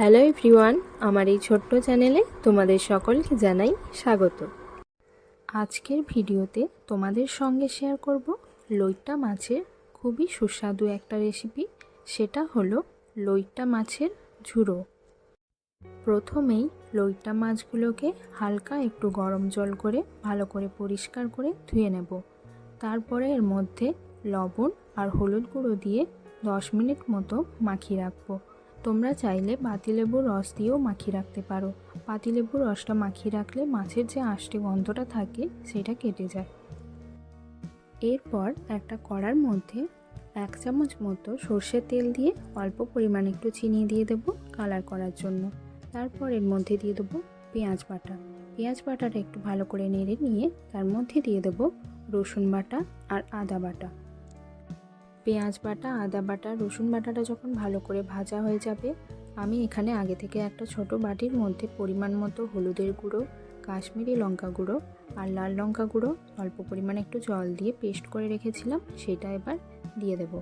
Hello everyone, আমার এই ছোট্ট চ্যানেলে তোমাদের সকলকে জানাই স্বাগত। আজকের ভিডিওতে তোমাদের সঙ্গে শেয়ার করব লইট্টা মাছের খুবই সুস্বাদু একটা রেসিপি, সেটা হলো লইট্টা মাছের ঝুড়ো প্রথমেই লইট্টা মাছগুলোকে হালকা একটু গরম জল করে ভালো করে পরিষ্কার করে ধুয়ে নেব। তারপরে এর মধ্যে লবণ আর হলুদ গুঁড়ো দিয়ে দশ মিনিট মতো মাখিয়ে রাখব। তোমরা চাইলে পাতিলেবুর রস দিয়েও মাখিয়ে রাখতে পারো। পাতিলেবুর রসটা মাখিয়ে রাখলে মাছের যে আষ্টে গন্ধটা থাকে, সেটা কেটে যায়। এরপর একটা কড়ার মধ্যে এক চামচ মতো সর্ষের তেল দিয়ে অল্প পরিমাণে একটু চিনি দিয়ে দেবো কালার করার জন্য। তারপর এর মধ্যে দিয়ে দেবো পেঁয়াজ বাটা। পেঁয়াজ বাটাটা একটু ভালো করে নেড়ে নিয়ে তার মধ্যে দিয়ে দেবো রসুন বাটা আর আদা বাটা। পেঁয়াজ বাটা, আদা বাটা, রসুন বাটাটা যখন ভালো করে ভাজা হয়ে যাবে, আমি এখানে আগে থেকে একটা ছোট বাটির মধ্যে পরিমাণ মতো হলুদের গুঁড়ো, কাশ্মীরি লঙ্কা গুঁড়ো আর লাল লঙ্কা গুঁড়ো, অল্প পরিমাণে একটু জল দিয়ে পেস্ট করে রেখেছিলাম, সেটা এবার দিয়ে দেব।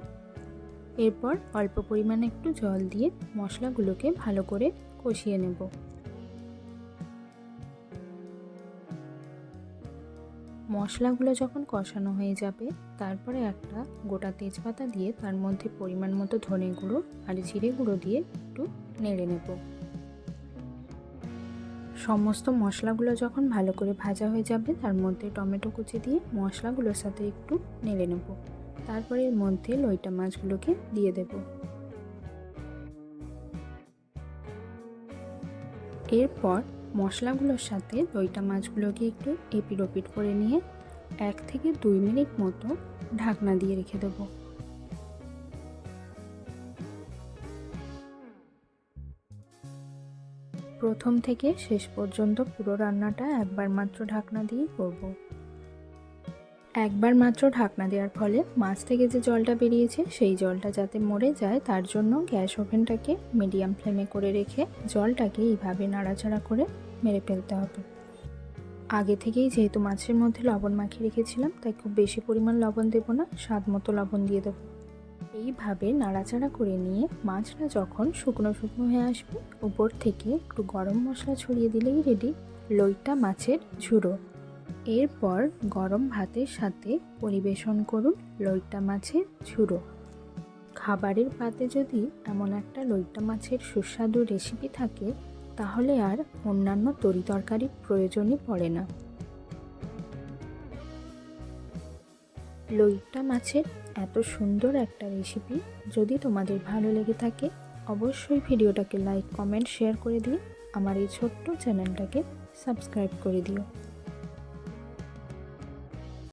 এরপর অল্প পরিমাণে একটু জল দিয়ে মশলাগুলোকে ভালো করে কষিয়ে নেব। মশলাগুলো যখন কষানো হয়ে যাবে, তারপরে একটা গোটা তেজপাতা দিয়ে তার মধ্যে পরিমাণ মতো ধনে গুঁড়ো আর জিরে গুঁড়ো দিয়ে একটু নেড়ে নেব। সমস্ত মশলাগুলো যখন ভালো করে ভাজা হয়ে যাবে, তার মধ্যে টমেটো কুচি দিয়ে মশলাগুলোর সাথে একটু নেড়ে নেব। তারপরে এর মধ্যে লইটা মাছগুলোকে দিয়ে দেব। এরপর মশলাগুলোর সাথে দইটা মাছগুলোকে একটু এপিট ওপিট করে নিয়ে এক থেকে দুই মিনিট মতো ঢাকনা দিয়ে রেখে দেবো। প্রথম থেকে শেষ পর্যন্ত পুরো রান্নাটা একবার মাত্র ঢাকনা দিয়ে করব। একবার মাত্র ঢাকনা দেওয়ার ফলে মাছ থেকে যে জলটা বেরিয়েছে, সেই জলটা যাতে মরে যায়, তার জন্য গ্যাস ওভেনটাকে মিডিয়াম ফ্লেমে করে রেখে জলটাকে এইভাবে নাড়াচাড়া করে মেরে ফেলতে হবে। আগে থেকেই যেহেতু মাছের মধ্যে লবণ মাখিয়ে রেখেছিলাম, তাই খুব বেশি পরিমাণ লবণ দেবো না, স্বাদ মতো লবণ দিয়ে দেবো। এইভাবে নাড়াচাড়া করে নিয়ে মাছটা যখন শুকনো শুকনো হয়ে আসবে, উপর থেকে একটু গরম মশলা ছড়িয়ে দিলেই রেডি লইটা মাছের ঝুড়ো। এরপর গরম ভাতের সাথে পরিবেশন করুন লইটা মাছের ঝুড়ো খাবারের পাতে যদি এমন একটা লইটা মাছের সুস্বাদু রেসিপি থাকে, তাহলে আর অন্যান্য তরি তরকারির প্রয়োজনই পড়ে না। লইট্টা মাছের এত সুন্দর একটা রেসিপি যদি তোমাদের ভালো লেগে থাকে, অবশ্যই ভিডিওটাকে লাইক কমেন্ট শেয়ার করে দিয়ে আমার এই ছোট্ট চ্যানেলটাকে সাবস্ক্রাইব করে দিও।